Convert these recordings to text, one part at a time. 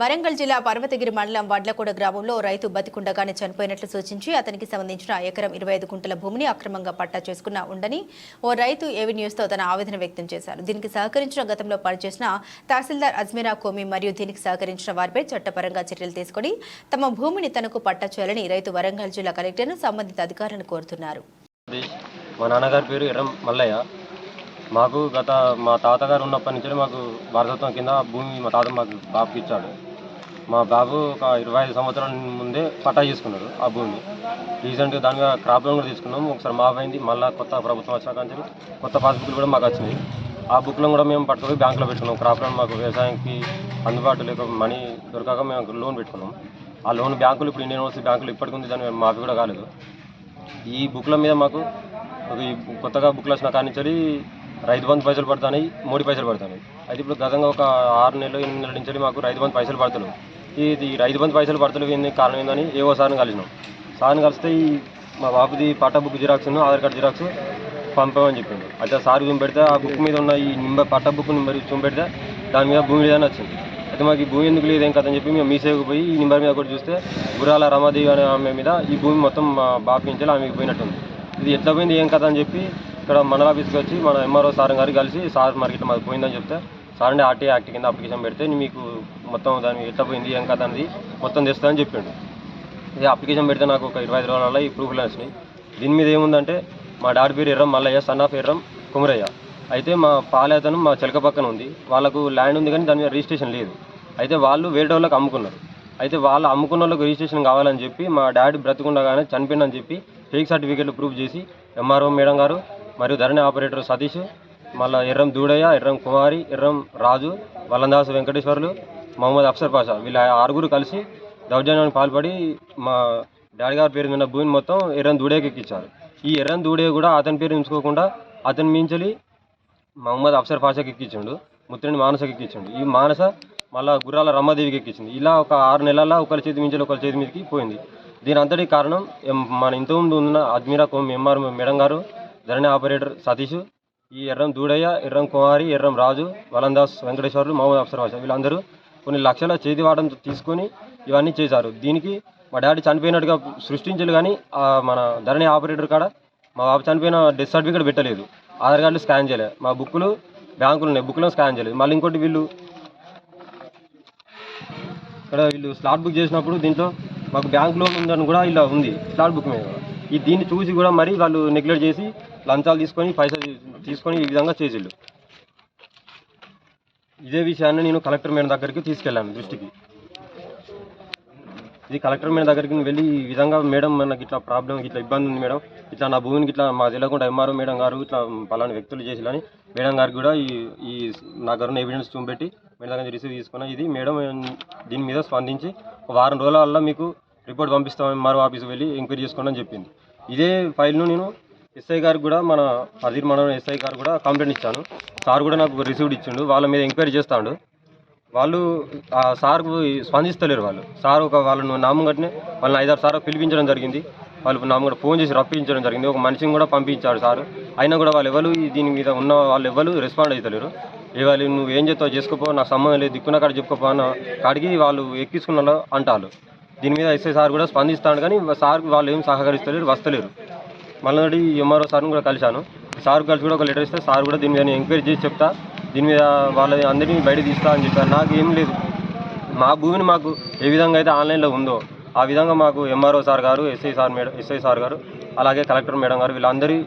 వరంగల్ జిల్లా పర్వతగిరి మండలం వడ్లకూడ గ్రామంలో ఓ రైతు బతికుండగానే చనిపోయినట్లు సూచించి అతనికి సంబంధించిన ఎకరం ఇరవై ఐదు గుంటల భూమిని అక్రమంగా పట్టా చేసుకున్న ఉందని ఓ రైతు ఏవి న్యూస్తో తన ఆవేదన వ్యక్తం చేశారు. దీనికి సహకరించిన గతంలో పనిచేసిన తహసీల్దార్ అజ్మీరా కోమి మరియు దీనికి సహకరించిన వారిపై చట్టపరంగా చర్యలు తీసుకుని తమ భూమిని తనకు పట్టా చేయాలని రైతు వరంగల్ జిల్లా కలెక్టర్ను సంబంధిత అధికారులను కోరుతున్నారు. మా నాన్నగారి పేరు ఎర్రం మల్లయ్య. మాకు గత మా తాతగారు ఉన్నప్పటి నుంచి మాకు వారసత్వం కింద భూమి మా తాత మాకు బాబుకి ఇచ్చాడు మా బాబు ఒక ఇరవై ఐదు సంవత్సరాల ముందే పట్టా చేసుకున్నారు ఆ భూమిని. రీసెంట్గా దాని మీద క్రాప్ లోన్ కూడా తీసుకున్నాం. ఒకసారి మాఫ్ అయింది మళ్ళీ కొత్త ప్రభుత్వం వచ్చాక నుంచి కొత్త పాస్బుక్లు కూడా మాకు వచ్చినాయి. ఆ బుక్లో కూడా మేము పట్టుకొని బ్యాంకులో పెట్టుకున్నాం. క్రాప్ లోన్ మాకు వ్యవసాయానికి అందుబాటు లేక మనీ దొరకక మేము లోన్ పెట్టుకున్నాం. ఆ లోన్ బ్యాంకులు ఇప్పుడు ఇండియన్ ఓవర్సీ బ్యాంకులు ఇప్పటికి ఉంది. దాని మాఫీ కూడా కాలేదు. ఈ బుక్ల మీద మాకు ఈ కొత్తగా బుక్లు వచ్చిన కానీ నుంచి రైతు బంధు పైసలు పడుతున్నాయి. మూడు పైసలు పడుతున్నాయి. అయితే ఇప్పుడు గతంగా ఒక ఆరు నెలలు ఎనిమిది నెలల నుంచి మాకు రైతు బంధు పైసలు పడుతున్నాయి. ఇది రైతు మంది పైసలు పడుతున్నాయి ఏంది కారణం ఏందని ఏవో సార్ని కలిసినాం. సార్ని కలిస్తే ఈ మా బాబుది పట్టా book xerox Aadhaar card xerox పంపామని చెప్పింది అయితే సార్ చూపెడితే ఆ బుక్ మీద ఉన్న ఈ నింబర్ పట్టా బుక్ నెంబర్ చూపెడితే దాని మీద భూమి లేదని వచ్చింది. అయితే మాకు ఈ భూమి ఎందుకు లేదు ఏం కదని చెప్పి మేము మీ సేవకు పోయి ఈ నెంబర్ మీద కూడా చూస్తే గురాల రమాదేవి అనే ఆమె మీద ఈ భూమి మొత్తం మా బాపించాలి నుంచి ఆమెకి పోయినట్టుంది. ఇది ఎట్లా పోయింది ఏం కథ అని చెప్పి ఇక్కడ మండల ఆఫీస్కి వచ్చి మన ఎంఆర్ఓ సార్ గారు కలిసి సార్ మరి ఇట్లా మాది పోయిందని చెప్తే సార్ ఆర్టీఐ ఆర్టీ యాక్ట్ కింద అప్లికేషన్ పెడితే మీకు మొత్తం దాని ఎట్లా పోయింది ఏం కథ అనేది మొత్తం తెస్తుందని చెప్పిండు. ఇది అప్లికేషన్ పెడితే నాకు ఒక ఇరవై ఐదు రోజుల ఈ ప్రూఫ్లు వచ్చినాయి దీని మీద ఏముందంటే మా డాడీ పేరు ఎర్రం మల్లయ్య సన్ ఆఫ్ ఎర్రం కుమరయ్య. అయితే మా పాలేతను మా చిలక పక్కన ఉంది. వాళ్ళకు ల్యాండ్ ఉంది కానీ దాని మీద రిజిస్ట్రేషన్ లేదు. అయితే వాళ్ళు వేరే వాళ్ళకి అమ్ముకున్నారు. అయితే వాళ్ళు అమ్ముకున్న వాళ్ళకి రిజిస్ట్రేషన్ కావాలని చెప్పి మా డాడీ బ్రతికుండగానే చనిపోయిందని చెప్పి ఫేక్ సర్టిఫికేట్లు ప్రూఫ్ చేసి ఎంఆర్ఓ మేడం గారు మరియు ధరణి ఆపరేటర్ సతీష్ మళ్ళీ ఎర్రం దూడయ్య ఎర్రం కుమారి ఎర్రం రాజు వల్లందాసు వెంకటేశ్వర్లు మహమ్మద్ అఫ్సర్ పాషా. వీళ్ళ ఆరుగురు కలిసి దౌర్జన్యానికి పాల్పడి మా డాడీ గారి పేరు ఉన్న భూమిని మొత్తం ఎర్రం దూడేకి ఎక్కించారు. ఈ ఎర్రం దూడే కూడా అతని పేరు ఉంచుకోకుండా అతని మించలి మహమ్మద్ అఫ్సర్ పాషాకి ఎక్కించిండు ముత్తిని మానసకి ఎక్కించిండు. ఈ మానస మళ్ళా గుర్రాల రమ్మదేవికి ఎక్కించింది. ఇలా ఒక ఆరు నెలల్లో ఒకరి చేతి మించి ఒకరి చేతి మీదకి పోయింది. దీని అంతటి కారణం మన ఇంతకుముందు ఉన్న అజ్మీరా కోమ్ ఎంఆర్ మేడం గారు ధరణి ఆపరేటర్ సతీష్ ఈ ఎర్రం దూడయ్య ఎర్రం కుమారి ఎర్రం రాజు వలందాస్ వెంకటేశ్వర్లు మహమ్మద్ అఫ్సర్ వీళ్ళందరూ కొన్ని లక్షల చేతి వాటం తీసుకొని ఇవన్నీ చేశారు. దీనికి మా డాడీ చనిపోయినట్టుగా సృష్టించారు కానీ మన ధరణి ఆపరేటర్ కాడ మా బాబు చనిపోయిన డెత్ సర్టిఫికేట్ పెట్టలేదు. ఆధార్ కార్డులు స్కాన్ చేయలేదు మా బుక్కులు బ్యాంకులు ఉన్నాయి. బుక్లో స్కాన్ చేయలేదు. మళ్ళీ ఇంకోటి వీళ్ళు ఇక్కడ వీళ్ళు స్లాట్ బుక్ చేసినప్పుడు దీంట్లో మాకు బ్యాంకులో లోన్ ఉందని కూడా ఇలా ఉంది. స్లాట్ బుక్ మీద. ఈ దీన్ని చూసి కూడా మరి వాళ్ళు నెగ్లెక్ట్ చేసి లంచాలు తీసుకొని పైసలు తీసుకొని ఈ విధంగా చేసిళ్ళు. ఇదే విషయాన్ని నేను కలెక్టర్ మేడం దగ్గరికి తీసుకెళ్ళాను దృష్టికి. ఇది కలెక్టర్ మేడం దగ్గరికి వెళ్ళి ఈ విధంగా మేడం మనకి ఇట్లా ప్రాబ్లం ఇట్లా ఇబ్బంది ఉంది మేడం. ఇట్లా నా భూమిని ఇట్లా మా తెలియకుండా ఎంఆర్ఓ మేడం గారు ఇట్లా పలానా వ్యక్తులు చేసిలని మేడం గారికి కూడా ఈ ఈ నా గారు ఎవిడెన్స్ చూపెట్టి మేడం దగ్గర నుంచి రిసీవ్ తీసుకున్నా ఇది మేడం దీని మీద స్పందించి వారం రోజుల వల్ల మీకు రిపోర్ట్ పంపిస్తాం ఎంఆర్ఓ ఆఫీస్కి వెళ్ళి ఎంక్వైరీ చేసుకోండి అని చెప్పింది. ఇదే ఫైల్ను నేను ఎస్ఐ గారికి కూడా మన అధీర్ మండలం ఎస్ఐ గారు కూడా కంప్లైంట్ ఇచ్చాను. సార్ కూడా నాకు రిసీవ్డ్ ఇచ్చిండు. వాళ్ళ మీద ఎంక్వైరీ చేస్తాడు. వాళ్ళు ఆ సార్కు స్పందిస్తలేరు వాళ్ళు. సార్ ఒక వాళ్ళను నామంగట్నే వాళ్ళని ఐదారు సార్లు పిలిపించడం జరిగింది. వాళ్ళు నామం కూడా ఫోన్ చేసి రప్పించడం జరిగింది. ఒక మనిషిని కూడా పంపించాడు సార్. అయినా కూడా వాళ్ళు ఎవరు దీని మీద ఉన్న వాళ్ళు ఎవరు రెస్పాండ్ అవుతలేరు ఇవాళ నువ్వు ఏం చేస్తావు చేసుకోపో నాకు సంబంధం లేదు దిక్కున కాడ చెప్పుకోపో అన్న కాడికి వాళ్ళు ఎక్కించుకున్న అంటారు. దీని మీద ఎస్ఐ సార్ కూడా స్పందిస్తాడు కానీ సార్ వాళ్ళు ఏం సహకరిస్తలేరు వస్తలేరు. మళ్ళీ ఎంఆర్ఓ సార్ని కూడా కలిశాను. సార్ కలిసి కూడా ఒక లెటర్ ఇస్తే సార్ కూడా దీని మీద ఎంక్వైరీ చేసి చెప్తా దీని మీద వాళ్ళ అందరినీ బయట తీస్తా అని చెప్పారు. నాకు ఏం లేదు. మా భూమిని మాకు ఏ విధంగా అయితే ఆన్లైన్లో ఉందో ఆ విధంగా మాకు ఎంఆర్ఓ సార్ గారు SI sir madam SI sir గారు అలాగే కలెక్టర్ మేడం గారు వీళ్ళందరి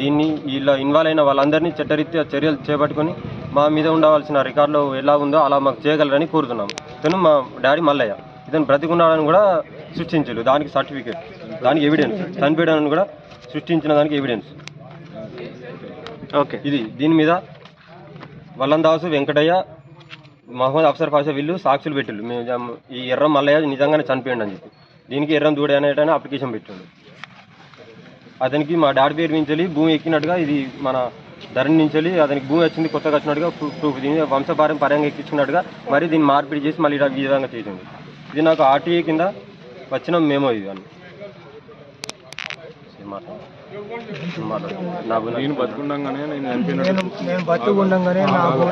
దీన్ని వీళ్ళ ఇన్వాల్వ్ అయిన వాళ్ళందరినీ చట్టరీత్యా చర్యలు చేపట్టుకొని మా మీద ఉండవలసిన రికార్డులో ఎలా ఉందో అలా మాకు చేయగలరని కోరుతున్నాం తను మా డాడీ మల్లయ్య. ఇతను బ్రతికున్నాడని కూడా సృష్టించారు దానికి సర్టిఫికేట్ దానికి ఎవిడెన్స్ చనిపోయాడని కూడా సృష్టించిన దానికి ఎవిడెన్స్ ఓకే. ఇది దీని మీద వల్లందాసు వెంకటయ్య మహమ్మద్ అఫ్సర్ పాషా వీళ్ళు సాక్షులు పెట్టిళ్ళు. మేము ఈ ఎర్రం మల్లయ్య నిజంగానే చనిపోయిండు అని చెప్పి. దీనికి ఎర్రం దూడే అనేటనే అప్లికేషన్ పెట్టిండు. అతనికి మా డాడీ పేరు నుంచి భూమి ఎక్కినట్టుగా ఇది మన ధరణి నుంచి అతనికి భూమి వచ్చింది కొత్తగా వచ్చినట్టుగా ప్రూ- ప్రూఫ్. దీని వంశపారం పరంగా ఎక్కించుకున్నట్టుగా మరి దీన్ని మార్పిడి చేసి మళ్ళీ ఈ విధంగా చేసింది ఇది నాకు ఆర్టీఏ కింద వచ్చిన మేమో ఇది అని ఏం మాట్లాడు? ఏం మాట్లాడు? నా భూమి- నేను బతుకుండగానే నేను బతుకుండగానే నాకు